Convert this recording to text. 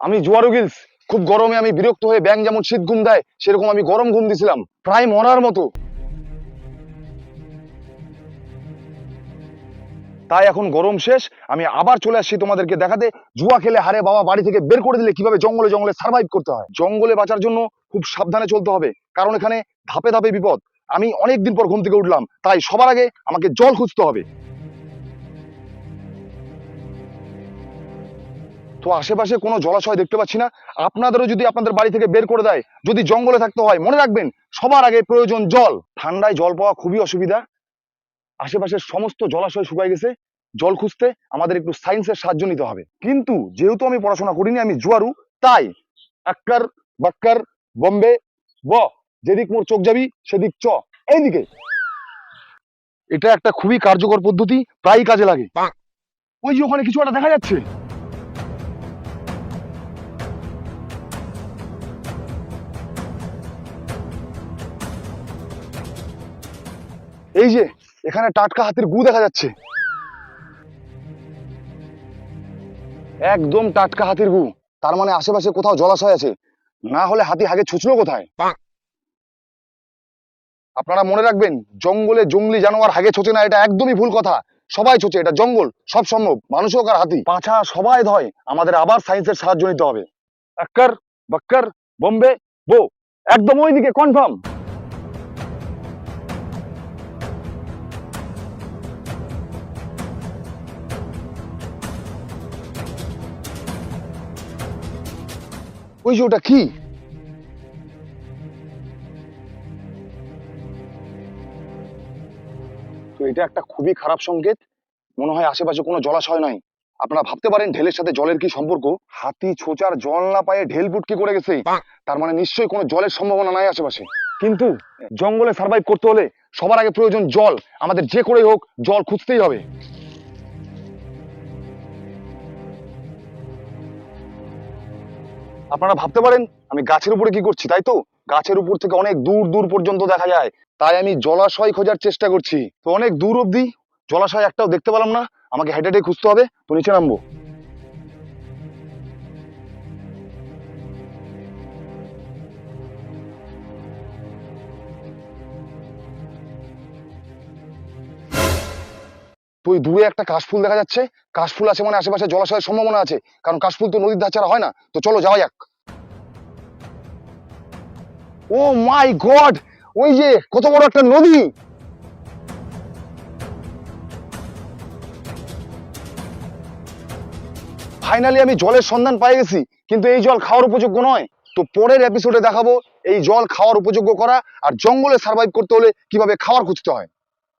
আমি জোয়ারু গিলস। খুব গরমে আমি বিরক্ত হয়ে ব্যাং যেমন শীত ঘুম দেয়, সেরকম আমি গরম ঘুম দিছিলাম। প্রায় মরার মতো। তাই এখন গরম শেষ। আমি আবার চলে আসছি তোমাদেরকে দেখাতে। জুয়া খেলে হারে বাবা বাড়ি থেকে বের করে দিলে কীভাবে জঙ্গলে জঙ্গলে সার্ভাইভ করতে হয়। জঙ্গলে বাঁচার জন্য খুব সাবধানে চলতে হবে। কারণ এখানে ধাপে ধাপে বিপদ। আমি অনেকদিন পর ঘুম থেকে উঠলাম। তাই সবার আগে আমাকে জল খুঁজতে হবে। তো আশেপাশে কোনো জলাশয় দেখতে পাচ্ছি না। আপনাদেরও যদি আপনাদের বাড়ি থেকে বের করে দেয় যদি জঙ্গলে থাকতে হয় মনে রাখবেন সবার আগে প্রয়োজন জল। ঠান্ডায় জল পাওয়া খুবই অসুবিধা। আশেপাশের সমস্ত জলাশয় শুকায় গেছে। জল খুঁজতে আমাদের একটু সায়েন্সের সাহায্য নিতে হবে। কিন্তু যেহেতু আমি পড়াশোনা করিনি আমি জুয়ারু তাই আক্কার বাক্কার বম্বে ব যেদিক মোর চোখ যাবি সেদিক চ। এইদিকে। এটা একটা খুবই কার্যকর পদ্ধতি প্রায়ই কাজে লাগে। ওই যে ওখানে কিছু একটা দেখা যাচ্ছে। এই যে এখানে টাটকা হাতির গু দেখা যাচ্ছে। একদম টাটকা হাতির গু। তার মানে আশেপাশে কোথাও জলাশয় আছে। না হলে হাতি আগে ছুচলো কোথায়? আপনারা মনে রাখবেন জঙ্গলে জঙ্গলি জানোয়ার হাগে ছোচে না এটা একদমই ভুল কথা। সবাই ছোচে এটা জঙ্গল সব সম্ভব। মানুষ হোক আর হাতি? পাছা সবাই ধয় আমাদের আবার সায়েন্সের সাহায্য নিতে হবে। আক্কার বাক্কার বোম্বে বো একদম ওইদিকে কনফার্ম ওই যে ওটা কি? তো এটা একটা খুবই খারাপ সংকেত। মনে হয় আশেপাশে কোনো জলাশয় নাই। আপনারা ভাবতে পারেন ঢেলের সাথে জলের কি সম্পর্ক? হাতি ছোচার জল না পায়ে ঢেল পুটকি করে গেছে। তার মানে নিশ্চয়ই কোনো জলের সম্ভাবনা নাই আশেপাশে। কিন্তু জঙ্গলে সার্ভাইভ করতে হলে সবার আগে প্রয়োজন জল। আমাদের যে করেই হোক জল খুঁজতেই হবে। আপনারা ভাবতে পারেন, আমি গাছের উপরে কি করছি, তাই তো? গাছের উপর থেকে অনেক দূর দূর পর্যন্ত দেখা যায়। তাই আমি জলাশয় খোঁজার চেষ্টা করছি। তো অনেক দূর অব্দি জলাশয় একটাও দেখতে পেলাম না। আমাকে হেঁটে হেঁটে খুঁজতে হবে। তো নিচে নামবো। তো ওই দূরে একটা কাশফুল দেখা যাচ্ছে। কাশফুল আছে মানে আশেপাশে জলাশয়ের সম্ভাবনা আছে। কারণ কাশফুল তো নদীর ধার ছাড়া হয় না। তো চলো যাওয়া যাক। Oh my god! ওই যে কত বড় একটা নদী! ফাইনালি আমি জলের সন্ধান পাই গেছি, কিন্তু এই জল খাওয়ার উপযোগ্য নয়। তো পরের এপিসোডে দেখাবো এই জল খাওয়ার উপযোগ্য করা আর জঙ্গলে সার্ভাইভ করতে হলে কীভাবে খাবার খুঁজতে হয়।